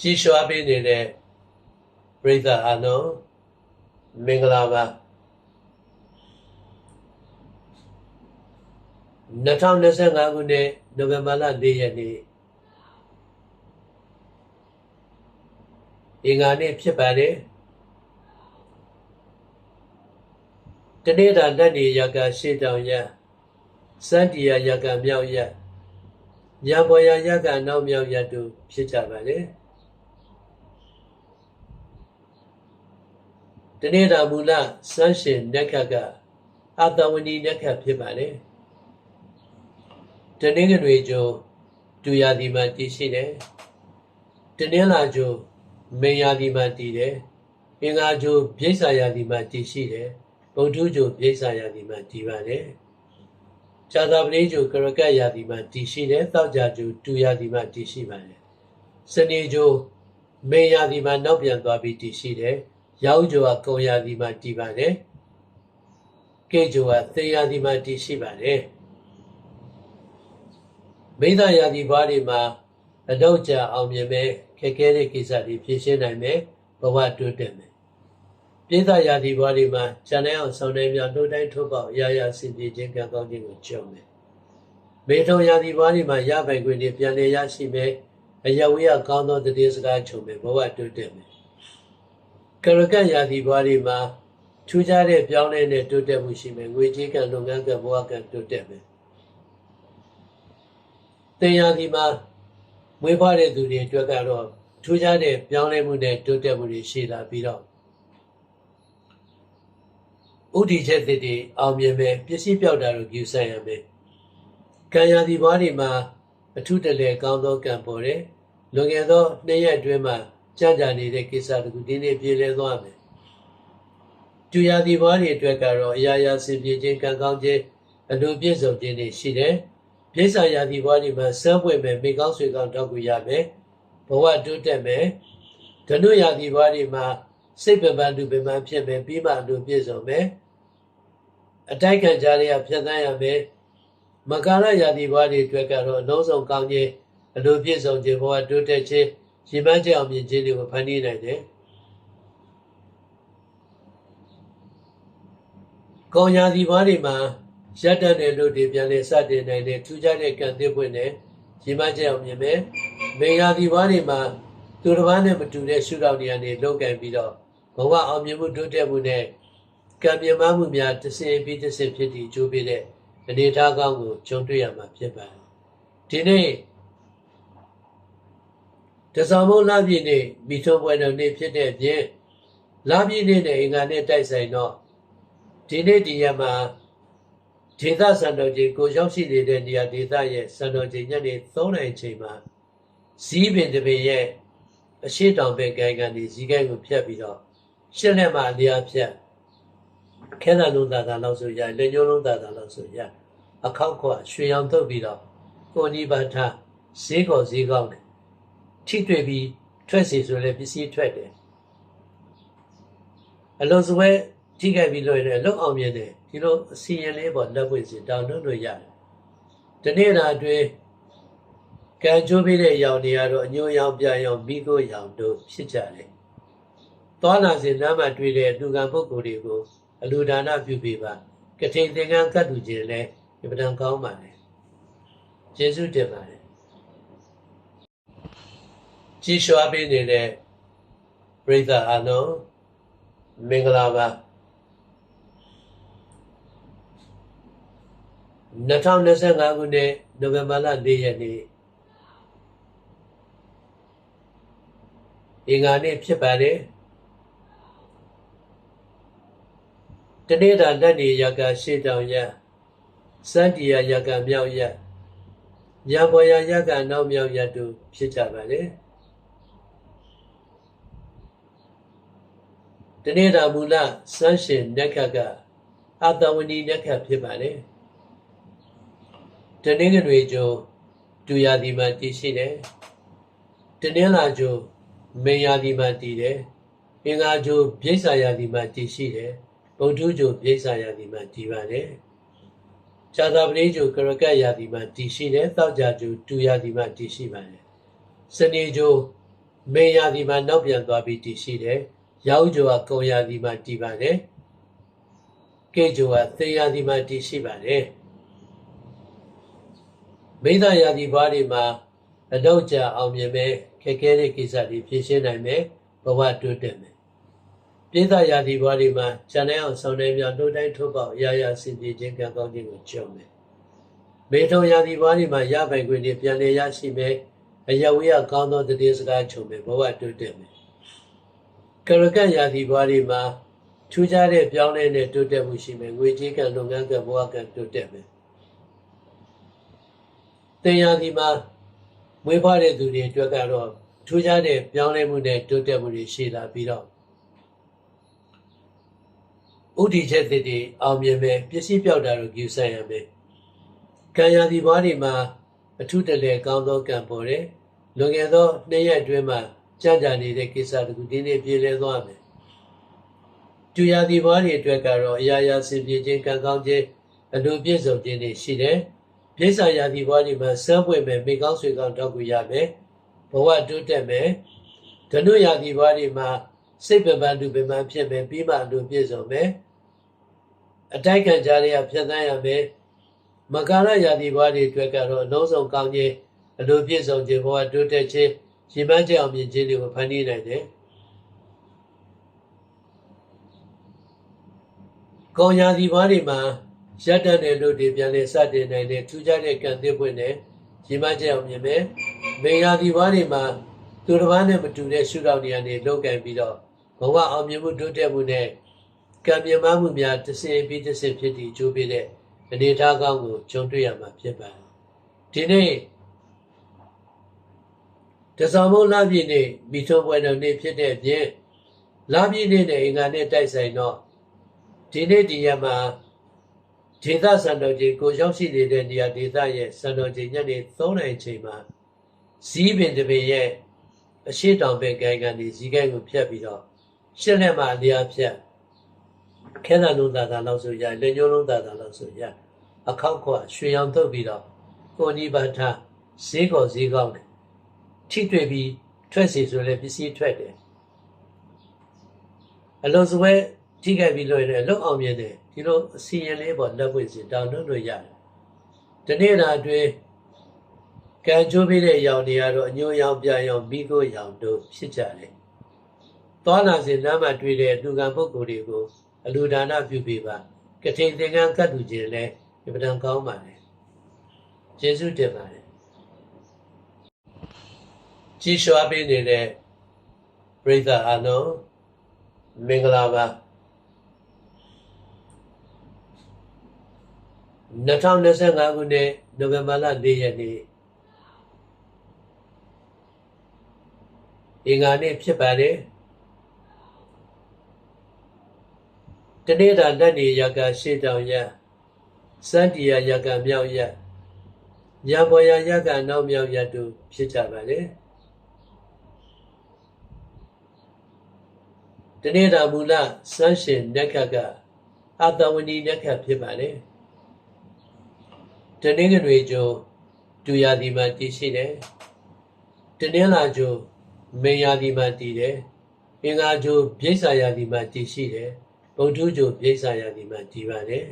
ကြီးစွာပေးနေတဲ့ပရိသတ်အားလုံးမင်္ဂလာပါ2025ခုနှစ်နိုဝင်ဘာလ4ရက်နေ့အင်္ဂါနေ့ဖြစ်ပါတယ်တနေ့တာလက်နေရကရှေ့တောင်ရစန္တီယာရကမြောက်ရညံပေါ်ရရကနောက်မြောက်ရတို့ဖြစ်ကြပါလေ တနေ့တာမူလစမ်းရှင်နက္ခတ်ကအတဝနီနက္ခတ်ဖြစ်ပါလေတနေ့ကတွေကျိုးဒူယာဒီမှာတည်ရှိတယ်တနေ့လာကျိုးမေယာဒီမှာတည်တယ်အင်္ဂါကျိုးပြိဿာယာဒီမှာတည်ရှိတယ်ဗုဒ္ဓကျိုးပြိဿာယာဒီမှာတည်ပါတယ်ဇာတာပလေးကျိုးကရကတ်ယာဒီမှာတည်ရှိတယ်တောက်ကြကျိုးဒူယာဒီမှာတည်ရှိပါတယ်စနေကျိုးမေယာဒီမှာနောက်ပြန်သွားပြီးတည်ရှိတယ် ရောက်ကျိုးကကုံယာဒီမှာတည်ပါတယ်ကေကျိုးကသေယာဒီမှာတည်ရှိပါတယ်မိသားယာဒီဘွားတွေမှာအတော့ကြအောင်မြင်မဲ့ခက်ခဲတဲ့ကိစ္စတွေဖြေရှင်းနိုင်မယ်ဘဝတိုးတက်မယ်ပြည်သားယာဒီဘွားတွေမှာဇန်နိုင်အောင်ဆောင်နိုင်မြတိုးတိုင်းထုတ်ပေါက်ရာရာစင်ပြေခြင်းကံကောင်းခြင်းကိုကြုံမယ်မေထုံယာဒီဘွားတွေမှာရပိုင်ခွင့်တွေပြန်လည်ရရှိမယ်အယဝေးကောင်းသောတည်စကားချုပ်မယ်ဘဝတိုးတက်မယ် ကရကတ်ယာဒီဘွားတွေမှာထူးခြားတဲ့ပြောင်းလဲတဲ့တိုးတက်မှုရှိမယ်ငွေကြေးကံလုပ်ငန်းကံဘဝကံတိုးတက်မယ်တင်ယာဒီမှာမွေးဖွားတဲ့သူတွေအတွက်ကတော့ထူးခြားတဲ့ပြောင်းလဲမှုနဲ့တိုးတက်မှုတွေရှိလာပြီးတော့ဥတီချက်တွေတွေအောင်မြင်မယ်ပစ္စည်းပြောက်တာတို့ယူဆိုင်ရမယ်ကံယာဒီဘွားတွေမှာအထုတလဲကောင်းသောကံပေါ်တယ်လွန်ခဲ့သောနှစ်ရက်အတွင်းမှာ ကြံ့ကြာနေတဲ့ကိစ္စတခုဒီနေ့ပြေလည်သွားမယ်တူယာဒီဘွားတွေအတွက်ကတော့အရာရာစင်ပြေခြင်းကံကောင်းခြင်းအလိုပြည့်စုံခြင်းတွေရှိတယ်ပြိဿရာဒီဘွားတွေမှာစမ်းပွင့်မယ်မိကောင်းဆွေကောင်းတောက်ကူရမယ်ဘဝတိုးတက်မယ်ဓနုရာဒီဘွားတွေမှာစိတ်ပပန်လူပင်ပန်းဖြစ်မယ်ပြီးမှအလိုပြည့်စုံမယ်အတိုက်ခံကြရရဖြတ်သန်းရမယ်မကာရရာဒီဘွားတွေအတွက်ကတော့အလုံးစုံကောင်းခြင်းအလိုပြည့်စုံခြင်းဘဝတိုးတက်ခြင်း ရှင်ပန်းချက်အောင်မြင်ခြင်းတွေကိုဖန်တီးနိုင်တယ်ကောင်းရာဒီဘွားတွေမှာရက်တတ်တဲ့လူတွေပြန်လဲစတင်နိုင်တဲ့ထူးခြားတဲ့ကံသစ်ပွင့်နဲ့ရှင်မချက်အောင်မြင်မယ်။မေယာဒီဘွားတွေမှာသူတစ်ပါးနဲ့မတူတဲ့ရှုထောင့်တွေကနေလောက်ကင်ပြီးတော့ဘဝအောင်မြင်မှုတိုးတက်မှုနဲ့ကံမြင်မှုများတစ်စင်ပြီးတစ်စင်ဖြစ်တည်ကြိုးပေးတဲ့အနေအထားကောင်းကိုကြုံတွေ့ရမှာဖြစ်ပါတယ်။ဒီနေ့ တစောင်းမလာပြည့်နေ့မိထုံးပွဲတော်နေ့ဖြစ်တဲ့အပြင်လာပြည့်နေ့နဲ့အင်္ဂါနေ့တိုက်ဆိုင်တော့ဒီနေ့ဒီရက်မှာဒေသစံတော်ချိန်ကိုရောက်ရှိနေတဲ့နေရာဒေသရဲ့စံတော်ချိန်ညနေ3နာရီချိန်မှာဇီးပင်တပင်ရဲ့အရှိတောင်ဘက်ကိုင်းကနေဇီးကိုင်းကိုဖြတ်ပြီးတော့ရှစ်လက်မှအလျားဖြတ်ခဲသာလုံးသာသာလောက်ဆိုရလက်ညှိုးလုံးသာသာလောက်ဆိုရအခောက်ခွရွှေရောင်ထုတ်ပြီးတော့ကိုနိဗ္ဗာန်ဈေးကောဈေးကောင်းတယ် ထိတွေ့ပြီးထွက်စီဆိုလည်းပစ္စည်းထွက်တယ်အလုံးစုံထိခိုက်ပြီးလို့ရတယ်လုံအောင်မြင်တယ်ဒီလိုအစီရင်လေးပေါ်လက်ပွင့်စီတောင်းလို့လို့ရတယ်ဒီနေ့တာအတွင်းကံကြိုးပေးတဲ့ရောင်တွေကတော့အညိုရောင်ပြရောင်မိကိုရောင်တို့ဖြစ်ကြတယ်သွားလာစဉ်လမ်းမှာတွေ့တဲ့လူကံပုဂ္ဂိုလ်တွေကိုအလူဒါနပြုပေးပါကထိန်သင်္ကန်းကတ်လူခြင်းလဲဒီပဒံကောင်းပါလေယေရှုတင်ပါတယ် ကြီးစွာပေးနေတဲ့ပရိသတ်အားလုံးမင်္ဂလာပါ2025ခုနှစ်နိုဝင်ဘာလ4ရက်နေ့အင်္ဂါနေ့ဖြစ်ပါတယ်တနေ့တာလက်နေရကရှေ့တောင်ရစန္တီယာရကမြောက်ရညပေါ်ရရကနောက်မြောက်ရတို့ဖြစ်ကြပါလေ နေ့တာမူလစမ်းရှင်နက္ခတ်ကအတဝနီနက္ခတ်ဖြစ်ပါလေတနင်္ဂနွေကျိုးဒူယာဒီမှာတည်ရှိတယ်တနင်္လာကျိုးမေယာဒီမှာတည်တယ်အင်္ဂါကျိုးပြိဿာယာဒီမှာတည်ရှိတယ်ဗုဒ္ဓကျိုးပြိဿာယာဒီမှာတည်ပါတယ်ဇာတာပလေးကျိုးကရကတ်ယာဒီမှာတည်ရှိတယ်တောက်ကြကျိုးဒူယာဒီမှာတည်ရှိပါတယ်စနေကျိုးမေယာဒီမှာနောက်ပြန်သွားပြီးတည်ရှိတယ် ရောက်ကျော်ကကုံယာဒီမှာတည်ပါတယ်ကေကျော်ကသေယာဒီမှာတည်ရှိပါတယ်မိဒ္ဒယာဒီဘာတွေမှာအတော့ကြအောင်မြင်မယ်ခက်ခဲတဲ့ကိစ္စတွေဖြေရှင်းနိုင်မယ်ဘဝတိုးတက်မယ်ပိဿယာဒီဘာတွေမှာဇန်နိုင်အောင်ဆောင်နိုင်များတို့တိုင်းထုတ်ပေါက်အရာရာစင်ပြေခြင်းကံကောင်းခြင်းကိုကြုံမယ်မေထုံယာဒီဘာတွေမှာရပိုင်ခွင့်တွေပြန်လည်ရရှိမယ်အယဝေးကကောင်းသောတည်စကားချုပ်မယ်ဘဝတိုးတက်မယ် ကရကတ်ယာဒီဘာတွေမှာထူးခြားတဲ့ပြောင်းလဲတဲ့တိုးတက်မှုရှိမယ်ငွေကြေးကံလုပ်ငန်းကဘဝကံတိုးတက်မယ်တင်ယာဒီမှာမွေးဖွားတဲ့သူတွေအတွက်ကတော့ထူးခြားတဲ့ပြောင်းလဲမှုနဲ့တိုးတက်မှုတွေရှိလာပြီးတော့ဥတီချက်သစ်တွေအောင်မြင်မယ်ပစ္စည်းပြောက်တာတို့ယူဆိုင်ရမယ်ကံယာဒီဘာတွေမှာအထုတလဲကောင်းသောကံပေါ်တယ်လွန်ခဲ့သောနှစ်ရက်အတွင်းမှာ ကြာကြာနေတဲ့ကိစ္စတခုဒီနေ့ပြည်လဲသွားမယ်တူယာဒီဘာတွေအတွက်ကတော့အရာရာစင်ပြေခြင်းကံကောင်းခြင်းအလိုပြည့်စုံခြင်းတွေရှိတယ်ပြိဿယာဒီဘာတွေမှာစမ်းပွင့်မယ်မိကောင်းဆွေကောင်းတောက်ကူရမယ်ဘဝတိုးတက်မယ်ဓနုယာဒီဘာတွေမှာစိတ်ပပန်တူပပန်ဖြစ်မယ်ပြီးမှအလိုပြည့်စုံမယ်အတိုက်ခံကြရဖြတ်သန်းရမယ်မကာရယာဒီဘာတွေအတွက်ကတော့အလုံးစုံကောင်းခြင်းအလိုပြည့်စုံခြင်းဘဝတိုးတက်ခြင်း ရှင်မကျအောင်မြင်ခြင်းတွေကိုဖန်တီးနိုင်တယ်။ကောင်းရာဒီဘာတွေမှာရက်တတ်တဲ့လူတွေပြန်လည်စတင်နိုင်တဲ့ထူးခြားတဲ့ကံသစ်ပွင့်နဲ့ရှင်မကျအောင်မြင်မယ်။မေရာဒီဘာတွေမှာသူတစ်ပါးနဲ့မတူတဲ့ရှုထောင့်တွေကနေလောက်ကင်ပြီးတော့ဘဝအောင်မြင်မှုတိုးတက်မှုနဲ့ကံမြင်မှုများတစ်စင်ပြီးတစ်စင်ဖြစ်တည်ကြိုးပေးတဲ့အနေအထားကောင်းကိုကြုံတွေ့ရမှာဖြစ်ပါတယ်။ဒီနေ့ တစောင်းမုံလာပြည့်နေ့မိထုံးပွဲတော်နေ့ဖြစ်တဲ့အပြင်လာပြည့်နေ့နဲ့အင်္ဂါနေ့တိုက်ဆိုင်တော့ဒီနေ့ဒီရက်မှာဒေသစံတော်ချိန်ကိုရောက်ရှိနေတဲ့နေရာဒေသရဲ့စံတော်ချိန်ညနေ3နာရီချိန်မှာဇီးပင်တပင်ရဲ့အရှိတောင်ပင်ကိုင်းကနေဇီးကိုင်းကိုဖြတ်ပြီးတော့ရှစ်လက်မှာနေရာဖြတ်ခဲသာလုံးသာသာလောက်ဆိုရလက်ညှိုးလုံးသာသာလောက်ဆိုရအခောက်ခွရွှေရောင်တုပ်ပြီးတော့ကိုနိဗ္ဗာန်ဈေးကောဈေးကောင်းတယ် ထိတွေ့ပြီးထွက်စီဆိုလည်းပစ္စည်းထွက်တယ်အလုံးစွဲထိခိုက်ပြီးလို့ရတယ်လုံအောင်မြင်တယ်ဒီလိုအစီရင်လေးပေါ်လက်ပွင့်စီတောင်းတွန်းလို့ရတယ်ဒီနေ့တာအတွင်းကံကျိုးပေးတဲ့ရောင်တွေကတော့အညိုရောင်ပြရောင်မိခိုးရောင်တို့ဖြစ်ကြတယ်သွားလာစဉ်လမ်းမှာတွေ့တဲ့လူကံပုဂ္ဂိုလ်တွေကိုအလူဒါနပြုပေးပါကထိန်သင်္ကန်းကတ်တူခြင်းလည်းအပဒံကောင်းပါလေကျေးဇူးတင်ပါတယ် ကြီးစွာပေးနေတဲ့ပရိသတ်အားလုံးမင်္ဂလာပါ2025ခုနှစ်နိုဝင်ဘာလ4ရက်နေ့အင်္ဂါနေ့ဖြစ်ပါတယ်တနေ့တာလက်နေရကရှေ့တောင်ရစန္တီယာရကမြောက်ရညံပေါ်ရရကနောက်မြောက်ရတို့ဖြစ်ကြပါလေ တနေ့တာမူလစမ်းရှင်နက္ခတ်ကအတဝဏီနက္ခတ်ဖြစ်ပါလေတနင်္ဂနွေကျိုတူရသည်မှာတည်ရှိတယ်တနင်္လာကျိုမေယာသည်မှာတည်တယ်အင်္ဂါကျိုပြိဿာယာသည်မှာတည်ရှိတယ်ဗုဒ္ဓကျိုပြိဿာယာသည်မှာတည်ပါတယ်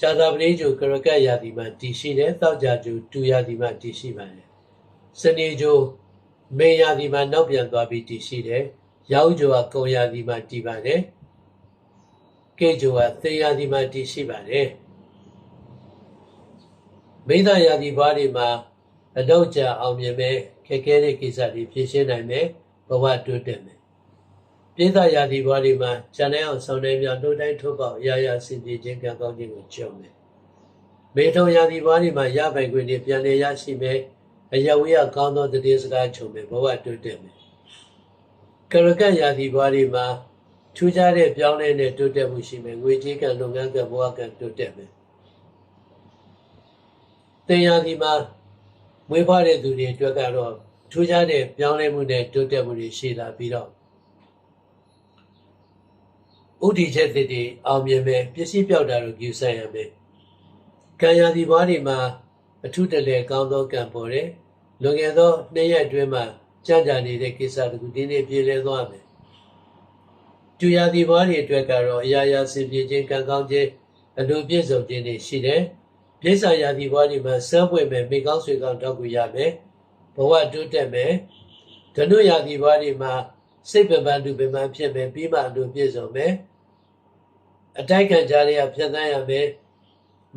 ဇာတာပတိကျိုကရကတ်ယာသည်မှာတည်ရှိတယ်တောက်ကြကျိုတူယာသည်မှာတည်ရှိပါတယ်စနေကျိုမေယာသည်မှာနောက်ပြန်သွားပြီးတည်ရှိတယ် ရောက်ကျိုကကုံယာသည်မှာတည်ပါတယ်ကေကျိုကသေယာသည်မှာတည်ရှိပါတယ်မိဒ္ဒယာဒီဘာတွေမှာအတော့ကြအောင်မြင်မယ်ခက်ခဲတဲ့ကိစ္စတွေဖြေရှင်းနိုင်မယ်ဘဝတိုးတက်မယ်ပိဿယာဒီဘာတွေမှာဇန်နိုင်အောင်ဆောင်နိုင်များတို့တိုင်းထုတ်ပေါက်အရာရာစင်ပြေခြင်းကံကောင်းခြင်းကိုကြုံမယ်မေထုံယာဒီဘာတွေမှာရပိုင်ခွင့်တွေပြန်လည်ရရှိမယ်အယဝေးကကောင်းသောတည်စကားချုပ်မယ်ဘဝတိုးတက်မယ် ကရကတ်ယာဒီဘာတွေမှာထူးခြားတဲ့ပြောင်းလဲတဲ့တိုးတက်မှုရှိမယ်ငွေကြေးကံလုပ်ငန်းကဘဝကံတိုးတက်မယ်တင်ယာဒီမှာမွေးဖွားတဲ့သူတွေအတွက်ကတော့ထူးခြားတဲ့ပြောင်းလဲမှုနဲ့တိုးတက်မှုတွေရှိလာပြီးတော့ဥတီချက်သစ်တွေအောင်မြင်မယ်ပစ္စည်းပြောက်တာတို့ယူဆိုင်ရမယ်ကံယာဒီဘာတွေမှာအထုတလဲကောင်းသောကံပေါ်တယ်လွန်ခဲ့သောနှစ်ရက်အတွင်းမှာ ကြံ့ကြာနေတဲ့ကိစ္စတခုဒီနေ့ပြေလည်သွားမယ်ကျူရာဒီဘွားတွေအတွက်ကတော့အရာရာစင်ပြေခြင်းကံကောင်းခြင်းအလိုပြည့်စုံခြင်းတွေရှိတယ်ပြည့်စုံရာဒီဘွားတွေမှာစမ်းပွင့်မယ်မိကောင်းဆွေကောင်းတောက်ကူရမယ်ဘဝတိုးတက်မယ်ဓနုရာဒီဘွားတွေမှာစိတ်ပပန်တူပပန်ဖြစ်မယ်ပြီးမှအလိုပြည့်စုံမယ်အတိုက်ခံကြရဖြတ်သန်းရမယ်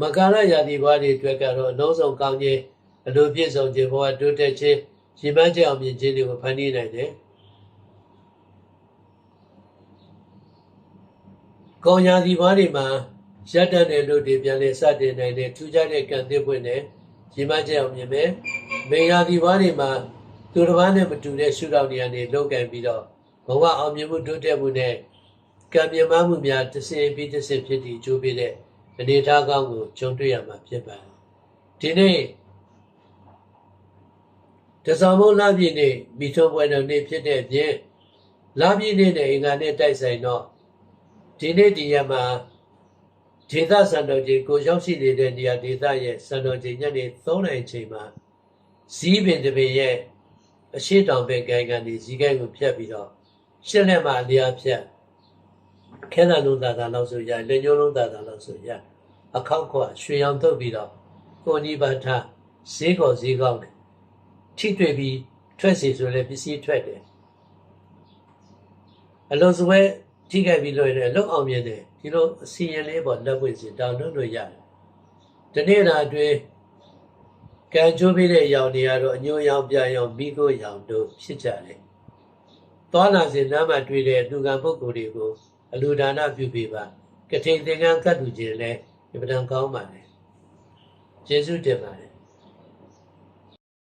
မကာရရာဒီဘွားတွေအတွက်ကတော့အလုံးစုံကောင်းခြင်းအလိုပြည့်စုံခြင်းဘဝတိုးတက်ခြင်း ရှင်မချက်အောင်မြင်ခြင်းတွေကိုဖန်တီးနိုင်တယ်။ကောင်းရာဒီဘွားတွေမှာရက်တတ်တဲ့လူတွေပြန်လဲစတင်နိုင်တဲ့ထူးခြားတဲ့ကံသစ်ပွင့်နဲ့ရှင်မချက်အောင်မြင်မယ်။မေရာဒီဘွားတွေမှာသူတစ်ပါးနဲ့မတူတဲ့ရှုထောင့်တွေကနေလောက်ကံပြီးတော့ဘဝအောင်မြင်မှုတိုးတက်မှုနဲ့ကံမြင်မှုများတစ်စင်ပြီးတစ်စင်ဖြစ်တည်ကြိုးပေးတဲ့အနေအထားကောင်းကိုကြုံတွေ့ရမှာဖြစ်ပါတယ်။ဒီနေ့ တစောင်းမုံလာပြည့်နေ့မိထုံးပွဲတော်နေ့ဖြစ်တဲ့အပြင်လာပြည့်နေ့နဲ့အင်္ဂါနေ့တိုက်ဆိုင်တော့ဒီနေ့ဒီရက်မှာဒေသစံတော်ကြီးကိုရောက်ရှိနေတဲ့နေရာဒေသရဲ့စံတော်ကြီးညနေ3နာရီချိန်မှာဇီးပင်တပင်ရဲ့အရှိတောင်ဘက်ကိုင်းကနေဇီးကိုင်းကိုဖြတ်ပြီးတော့ရှစ်လက်မှာအလျားဖြတ်ခဲသာလုံးသာသာလောက်ဆိုရလက်ညှိုးလုံးသာသာလောက်ဆိုရအခောက်ခွရွှေရောင်တုတ်ပြီးတော့ကိုနိဗ္ဗာန်ဈေးကောဈေးကောင်းတယ် ထိတွေ့ပြီးထွက်စီဆိုလည်းပစ္စည်းထွက်တယ်အလုံးစုံထိခိုက်ပြီးလို့ရတယ်အလုံးအောင်မြင်တယ်ဒီလိုအစီရင်လေးပေါ်လက်ပွင့်စီတောင်းလို့လို့ရတယ်ဒီနေ့တာအတွင်းကံကြိုးပေးတဲ့ရောင်တွေကတော့အညိုရောင်ပြရောင်မိခိုးရောင်တို့ဖြစ်ကြတယ်သွားလာစဉ်နားမှာတွေ့တဲ့လူကံပုဂ္ဂိုလ်တွေကိုအလူဒါနပြုပေးပါကထိန်သင်္ကန်းကတ်တူခြင်းလည်းဒီပဒံကောင်းပါလေကျေးဇူးတင်ပါတယ်